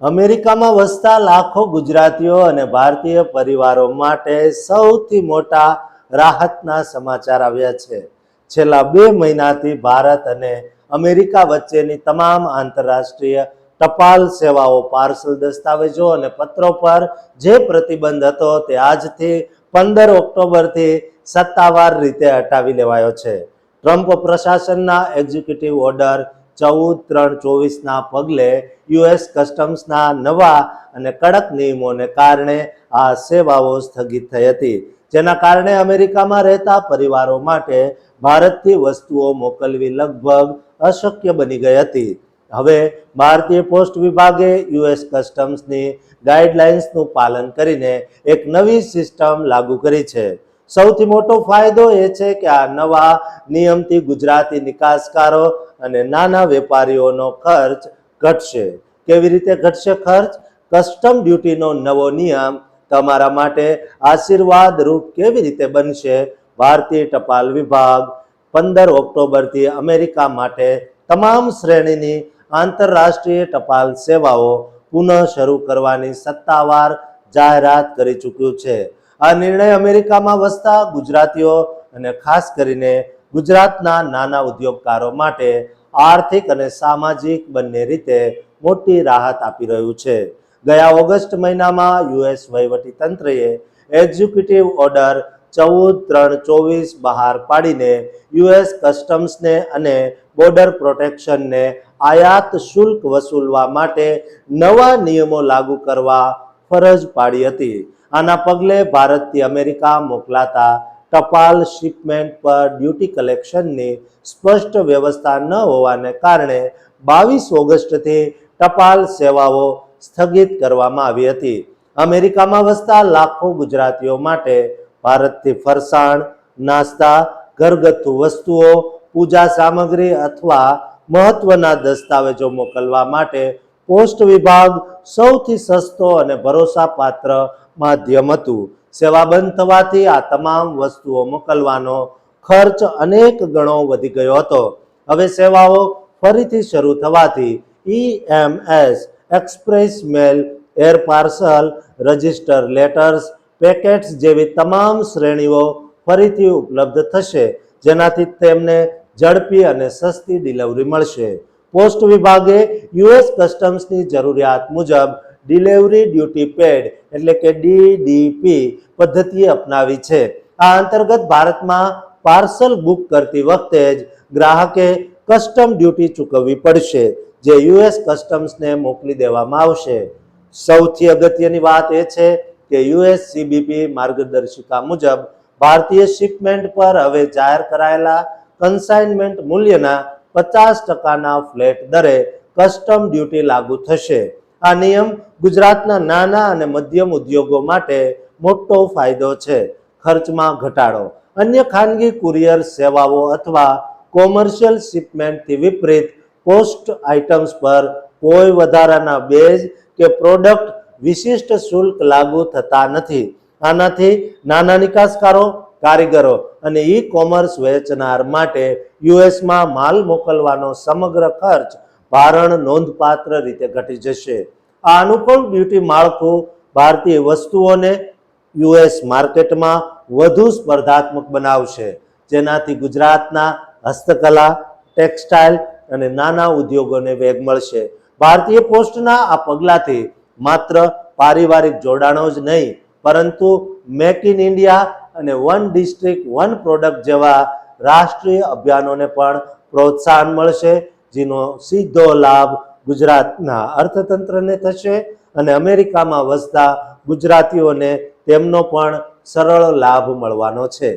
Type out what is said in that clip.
અમેરિકામાં વસતા લાખો ગુજરાતીઓ અને ભારતીય પરિવારો માટે સૌથી મોટા રાહતના સમાચાર આવ્યા છે. છેલ્લા બે મહિનાથી ભારત અને અમેરિકા વચ્ચેની તમામ આંતરરાષ્ટ્રીય ટપાલ સેવાઓ પાર્સલ દસ્તાવેજો અને પત્રો પર જે પ્રતિબંધ હતો તે આજથી પંદર ઓક્ટોબરથી સત્તાવાર રીતે હટાવી લેવાયો છે. ટ્રમ્પ પ્રશાસનના એક્ઝિક્યુટિવ ઓર્ડર ચૌદ ત્રણ ચોવીસના પગલે યુએસ કસ્ટમ્સના નવા અને કડક નિયમોને કારણે આ સેવાઓ સ્થગિત થઈ હતી, જેના કારણે અમેરિકામાં રહેતા પરિવારો માટે ભારતથી વસ્તુઓ મોકલવી લગભગ અશક્ય બની ગઈ હતી. હવે ભારતીય પોસ્ટ વિભાગે યુએસ કસ્ટમ્સની ગાઈડલાઇન્સનું પાલન કરીને એક નવી સિસ્ટમ લાગુ કરી છે. સૌથી મોટો ફાયદો એ છે કે આ નવા નિયમથી ગુજરાતી નિકાસકારો અને નાના વેપારીઓનો ખર્ચ ઘટશે. કેવી રીતે ઘટશે ખર્ચ? કસ્ટમ ડ્યુટીનો નવો નિયમ તમારા માટે આશીર્વાદ રૂપ કેવી રીતે બનશે? ભારતીય ટપાલ વિભાગ પંદર ઓક્ટોબરથી અમેરિકા માટે તમામ શ્રેણીની આંતરરાષ્ટ્રીય ટપાલ સેવાઓ પુનઃ શરૂ કરવાની સત્તાવાર જાહેરાત કરી ચૂક્યું છે. આ નિર્ણય અમેરિકામાં વસતા ગુજરાતીઓ અને ખાસ કરીને ગુજરાતના નાના ઉદ્યોગકારો માટે આર્થિક અને સામાજિક બંને રીતે મોટી રાહત આપી રહ્યું છે. ગયા ઓગસ્ટ મહિનામાં યુએસ તંત્રએ એક્ઝિક્યુટિવ ઓર્ડર ચૌદ ત્રણ ચોવીસ બહાર પાડીને યુએસ કસ્ટમ્સને અને બોર્ડર પ્રોટેક્શનને આયાત શુલ્ક વસૂલવા માટે નવા નિયમો લાગુ કરવા ફરજ પાડી હતી. આના પગલે ભારતથી અમેરિકા મોકલાતા ટપાલ શિપમેન્ટ પર ડ્યુટી કલેક્શનની સ્પષ્ટ વ્યવસ્થા ન હોવાને કારણે બાવીસ ઓગસ્ટથી ટપાલ સેવાઓ સ્થગિત કરવામાં આવી હતી. અમેરિકામાં વસતા લાખો ગુજરાતીઓ માટે ભારતથી ફરસાણ, નાસ્તા, ઘરગથ્થુ વસ્તુઓ, પૂજા સામગ્રી અથવા મહત્વના દસ્તાવેજો મોકલવા માટે પોસ્ટ વિભાગ સૌથી સસ્તો અને ભરોસાપાત્ર માધ્યમ હતું. સેવા બંધ થવાથી આ તમામ વસ્તુઓ મોકલવાનો ખર્ચ અનેક ગણો વધી ગયો હતો. હવે સેવાઓ ફરીથી શરૂ થવાથી EMS express mail, air parcel, register letters, packets જેવી તમામ શ્રેણીઓ ફરીથી ઉપલબ્ધ થશે, જેનાથી તેમને ઝડપી અને સસ્તી ડિલિવરી મળશે. પોસ્ટ વિભાગે યુએસ કસ્ટમ્સની જરૂરિયાત મુજબ ડિલિવરી ડ્યુટી પેડ એટલે કે ડીડીપી પદ્ધતિ અપનાવી છે. આ અંતર્ગત ભારતમાં પાર્સલ બુક કરતી વખતે જ ગ્રાહકે કસ્ટમ ડ્યુટી ચૂકવવી પડશે, જે યુએસ કસ્ટમ્સને મોકલી દેવામાં આવશે. સૌથી અગત્યની વાત એ છે કે યુએસ સીબીપી માર્ગદર્શિકા મુજબ ભારતીય શિપમેન્ટ પર હવે જાહેર કરાયેલા કન્સાઇનમેન્ટ મૂલ્યના પચાસ ટકાના ફ્લેટ દરે કસ્ટમ ડ્યુટી લાગુ થશે. આ નિયમ ગુજરાતના નાના અને મધ્યમ ઉદ્યોગો માટે મોટો ફાયદો છે. ખર્ચમાં ઘટાડો. અન્ય ખાનગી કુરિયર સેવાઓ અથવા કોમર્શિયલ શિપમેન્ટથી વિપરીત પોસ્ટ આઇટમ્સ પર કોઈ વધારાના બેઝ કે પ્રોડક્ટ વિશિષ્ટ શુલ્ક લાગુ થતા નથી. આનાથી નાના નિકાસકારો, કારીગરો અને ઈ કોમર્સ વેચનાર માટે યુએસમાં માલ મોકલવાનો સમગ્ર ખર્ચ ભારણ નોંધપાત્ર રીતે ઘટી જશે. આ અનુકૂળ ડ્યુટી માળખું ભારતીય વસ્તુઓને યુએસ માર્કેટમાં વધુ સ્પર્ધાત્મક બનાવશે. જેનાથી ગુજરાતના હસ્તકલા, ટેક્સટાઇલ અને નાના ઉદ્યોગોને વેગ મળશે. ભારતીય પોસ્ટના આ પગલાથી માત્ર પારિવારિક જોડાણો જ નહીં, પરંતુ મેક ઇન ઇન્ડિયા અને વન ડિસ્ટ્રિક્ટ વન પ્રોડક્ટ જેવા રાષ્ટ્રીય અભિયાનોને પણ પ્રોત્સાહન મળશે. જેનો સીધો લાભ ગુજરાતના અર્થતંત્રને થશે અને અમેરિકામાં વસતા ગુજરાતીઓને તેમનો પણ સરળ લાભ મળવાનો છે.